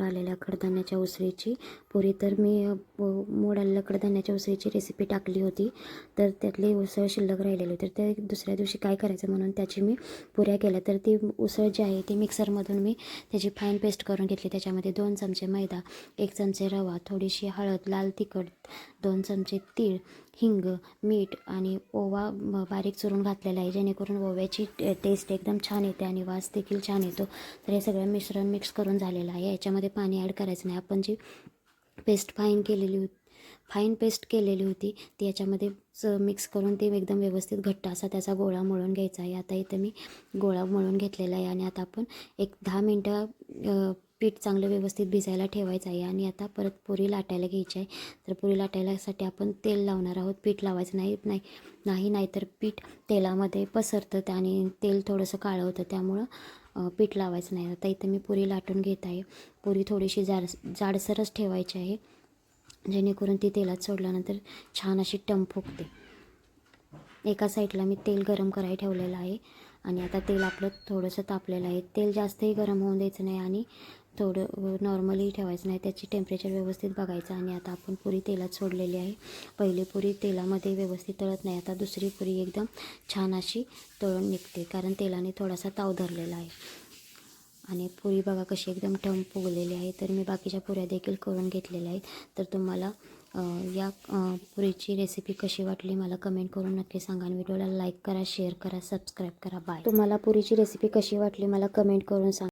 आलेल्या कडधान्याच्या उसळीची पुरी. तर मी मोड आलेल्या कडधान्याच्या उसळीची रेसिपी टाकली होती. तर त्यातली उसळ शिल्लक राहिलेली तर ते दुसऱ्या दिवशी काय करायचं म्हणून त्याची मी पुऱ्या केल्या. तर ती उसळ जी आहे ती मिक्सरमधून मी त्याची फाईन पेस्ट करून घेतली. त्याच्यामध्ये दोन चमचे मैदा एक चमचे रवा थोडीशी हळद लाल तिखट दोन चमचे तीळ हिंग मीठ आणि ओवा बारीक चुरून घातलेला आहे. जेणेकरून ओव्याची टेस्ट एकदम छान येते आणि वास देखील छान येतो. तर हे सगळं मिश्रण मिक्स करून झालेलं आहे. याच्यामध्ये पाणी ॲड करायचं नाही. आपण जी पेस्ट फाईन केलेली होती फाईन पेस्ट केलेली होती ती याच्यामध्ये मिक्स करून ते एकदम व्यवस्थित घट्ट असा त्याचा गोळा मळून घ्यायचा आहे. आता इथं मी गोळा मळून घेतलेला आहे आणि आता आपण एक दहा मिनटं पीठ चांगलं व्यवस्थित भिजायला ठेवायचं आहे आणि आता परत पुरी लाटायला घ्यायची आहे. तर पुरी लाटायलासाठी आपण तेल लावणार आहोत. पीठ लावायचं नाही नाही नाही नाहीतर पीठ तेलामध्ये पसरतं त्या- आणि तेल थोडंसं काळं होतं त्यामुळं पीठ लावायचं नाही. आता इथं मी पुरी लाटून घेत आहे. पुरी थोडीशी जाड जाडसरच ठेवायची आहे. जेणेकरून ती तेलात सोडल्यानंतर छान अशी टम फुगते. एका साईडला मी तेल गरम करायला ठेवलेलं आहे आणि आता तेल आपलं थोडंसं तापलेलं आहे. तेल जास्तही गरम होऊन द्यायचं नाही आणि थोडं नॉर्मली ठेवायचं नाही. त्याची टेम्परेचर व्यवस्थित बघायचं आणि आता आपण पुरी तेलात सोडलेली आहे. पहिली पुरी तेलामध्ये व्यवस्थित तळत नाही. आता दुसरी पुरी एकदम छान अशी तळून निघते कारण तेलाने थोडासा ताव धरलेला आहे. आणि पुरी बघा कशी एकदम ठम फुगलेली आहे. तर मी बाकीच्या पुऱ्या देखील करून घेतलेल्या आहेत. तर तुम्हाला या पुरीची रेसिपी कशी वाटली मला कमेंट करून नक्की सांगा आणि व्हिडिओला लाईक करा शेअर करा सबस्क्राईब करा. बाय तुम्हाला पुरीची रेसिपी कशी वाटली मला कमेंट करून सांगा.